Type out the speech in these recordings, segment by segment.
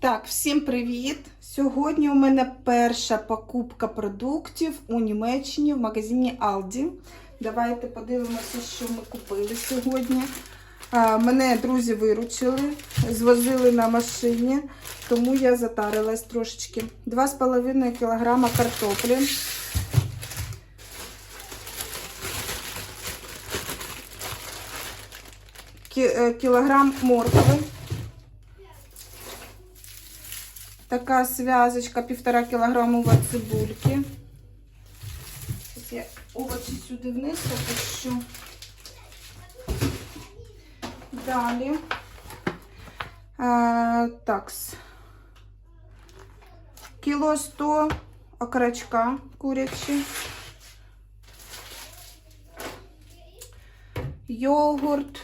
Так, всім привіт! Сьогодні у мене перша покупка продуктів у Німеччині в магазині Aldi. Давайте подивимося, що ми купили сьогодні. Мене друзі виручили, звозили на машині, тому я затарилась трошечки. 2,5 кг картоплі. Е, Кілограм моркви. Така зв'язочка, півтора кілограмова цибульки. Зараз я овочі сюди вниз опущу. Далі. А, такс. Кіло 100 окорочка курячі. Йогурт.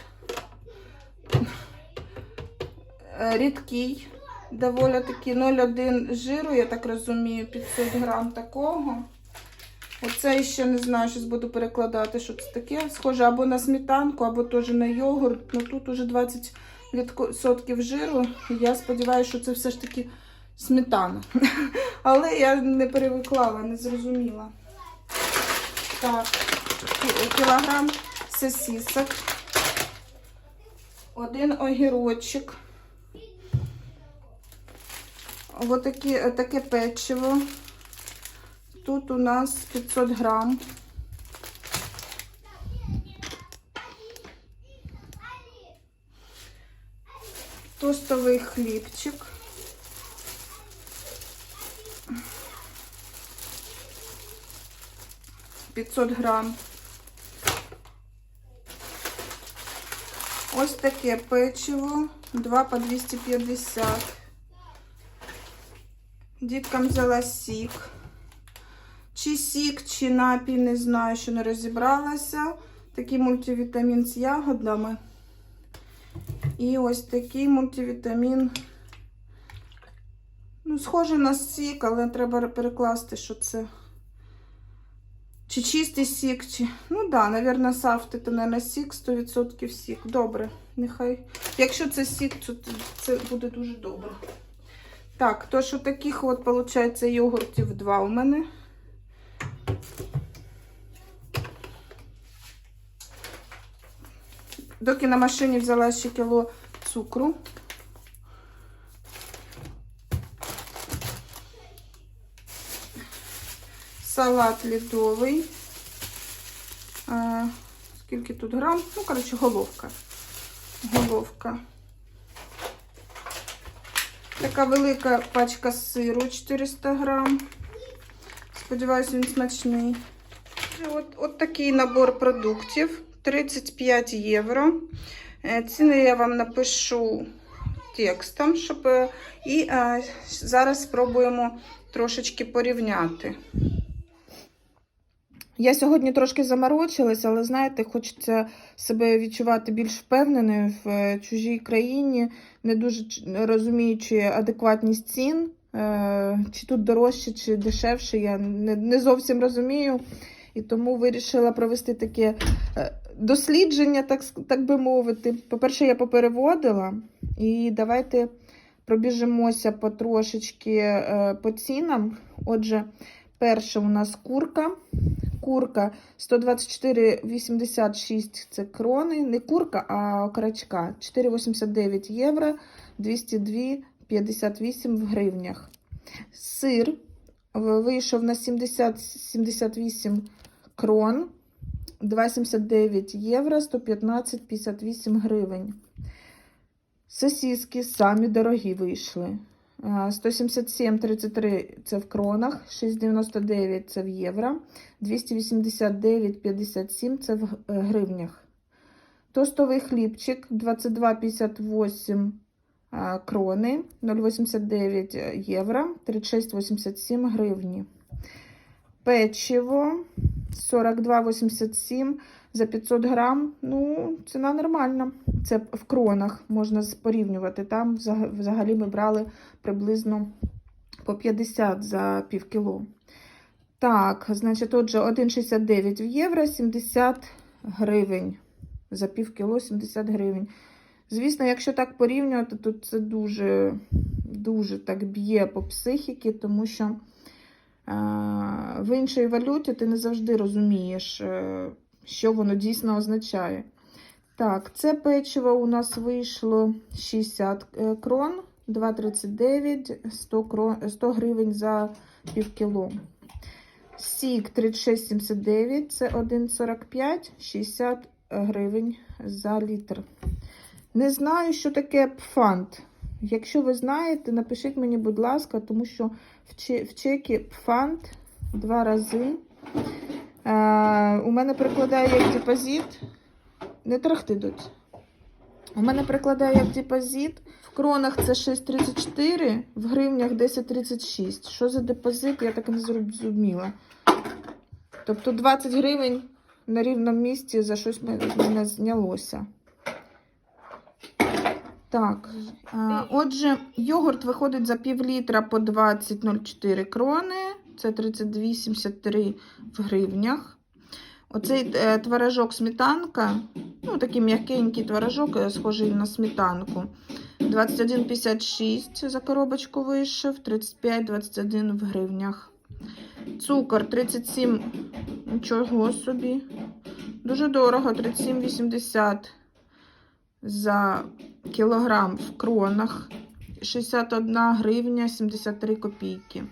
Рідкий. Доволі таки 0,1 жиру, я так розумію, 500 грам такого. Оце ще не знаю, щось буду перекладати, що це таке. Схоже або на сметанку, або теж на йогурт. Ну тут уже 20% жиру. Я сподіваюся, що це все ж таки сметана. Але я не перевиклала, не зрозуміла. Так, кілограм сосисок. Один огірочок. Ось такі, таке печиво. Тут у нас 500 грам. Тостовий хлібчик. П'ятсот грам. Ось таке печиво. Два по 250. Діткам взяла сік. Чи сік, чи напій, не знаю, що не розібралася. Такий мультивітамін з ягодами. І ось такий мультивітамін. Ну, схоже на сік, але треба перекласти, що це. Чи чистий сік, чи. Ну да, напевно, сафти, то, мабуть, сік, 100% сік. Добре, нехай. Якщо це сік, то це буде дуже добре. Так, то що таких от, виходить, йогуртів два у мене. Доки на машині взяла ще кіло цукру. Салат літовий. А, скільки тут грам? Ну, коротше, головка. Головка. Така велика пачка сиру 400 грам. Сподіваюся, він смачний. От, от такий набор продуктів. 35 євро. Е, Ціни я вам напишу текстом, щоб е, і а, зараз спробуємо трошечки порівняти. Я сьогодні трошки заморочилась, але знаєте, хочеться себе відчувати більш впевненою в е, чужій країні, не дуже розуміючи адекватність цін, е, чи тут дорожче, чи дешевше, я не, зовсім розумію. І тому вирішила провести таке е, дослідження, так, так би мовити. По-перше, я попереводила, і давайте пробіжимося потрошечки по цінам. Отже, перше у нас курка. Курка 124,86 це крони. Не курка, а окорочка. 4,89 євро, 202,58 в гривнях. Сир вийшов на 70-78 крон. 2,79 євро, 115,58 гривень. Сосиски самі дорогі вийшли. А, 177,33 це в кронах, 6,99 це в євро, 289,57 це в гривнях. Тостовий хлібчик 22,58 крони, 0,89 євро, 36,87 гривні. Печиво 42,87 за 500 грам. Ну, ціна нормальна. Це в кронах можна порівнювати. Там взагалі ми брали приблизно по 50 за пів кіло. Так, значить, отже, 1,69 в євро, 70 гривень. За пів кіло 70 гривень. Звісно, якщо так порівнювати, то це дуже дуже так б'є по психіки, тому що е, в іншій валюті ти не завжди розумієш, е, що воно дійсно означає. Так, це печиво у нас вийшло 60 е, крон, 2,39, 100, крон, 100 гривень за пів кіло. Сік 36,79, це 1,45, 60 гривень за літр. Не знаю, що таке пфант. Якщо ви знаєте, напишіть мені, будь ласка, тому що в чекі пфант два рази. Е, у мене прикладає як депозит. Не трахти дуть. У мене прикладає як депозит. В кронах це 6,34, в гривнях 10,36. Що за депозит, я так і не зрозуміла. Тобто 20 гривень на рівному місці за щось мене знялося. Так, отже, йогурт виходить за пів літра по 20,04 крони. Це 32,73 в гривнях. Оцей е, творожок сметанка, ну такий м'якенький творожок, е, схожий на сметанку. 21,56 за коробочку вийшов, 35,21 в гривнях. Цукор 37, нічого собі. Дуже дорого, 37,80 за кілограм в кронах. 61 гривня 73 копійки.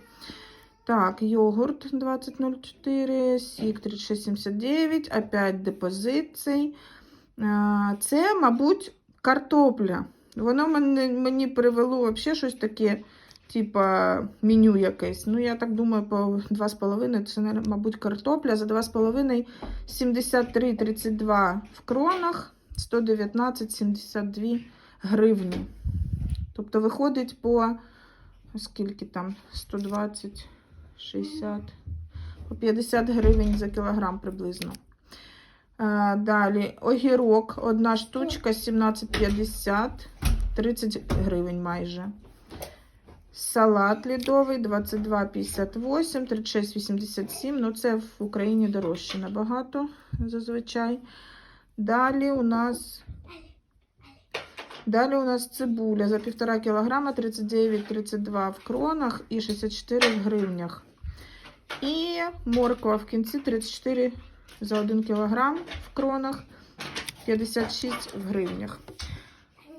Так, йогурт 20,04, сік 36,79, опять депозит. Це, мабуть, картопля. Воно мене, мені привело взагалі щось таке, типа меню якесь. Ну, я так думаю, по 2,5 це, мабуть, картопля. За 2,5 73,32 в кронах, 119,72 гривні. Тобто виходить по скільки там? 120, 60, по 50 гривень за кілограм приблизно. А, далі огірок, одна штучка 17,50, 30 гривень майже. Салат лідовий 22,58, 36,87. Ну, це в Україні дорожче набагато зазвичай. Далі у нас Далі у нас цибуля за 1,5 кг 39,32 в кронах і 64 в гривнях. І морква в кінці 34 за 1 кг в кронах, 56 в гривнях.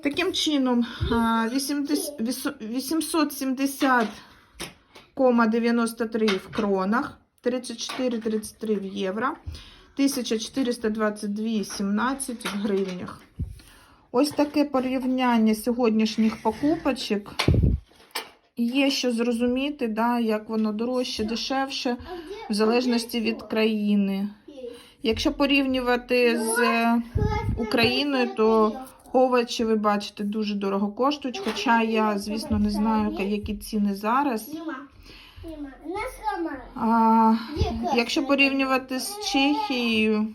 Таким чином, 870,93 в кронах, 34,33 в євро, 1422,17 в гривнях. Ось таке порівняння сьогоднішніх покупочок. Є що зрозуміти, да, як воно дорожче, дешевше, в залежності від країни. Якщо порівнювати з е, Україною, то овочі, ви бачите, дуже дорого коштують. Хоча я, звісно, не знаю, які ціни зараз. А, якщо порівнювати з Чехією,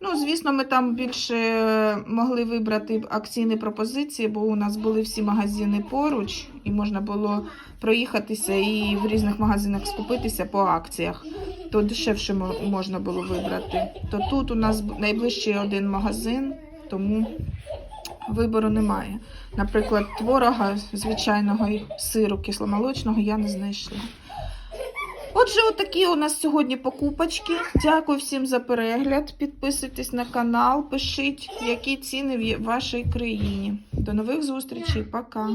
ну, звісно, ми там більше могли вибрати акційні пропозиції, бо у нас були всі магазини поруч, і можна було проїхатися і в різних магазинах скупитися по акціях. То дешевше можна було вибрати. То тут у нас найближчий один магазин, тому вибору немає. Наприклад, творога звичайного сиру кисломолочного я не знайшла. Отже, отакі у нас сьогодні покупочки. Дякую всім за перегляд. Підписуйтесь на канал, пишіть, які ціни в вашій країні. До нових зустрічей. Пока.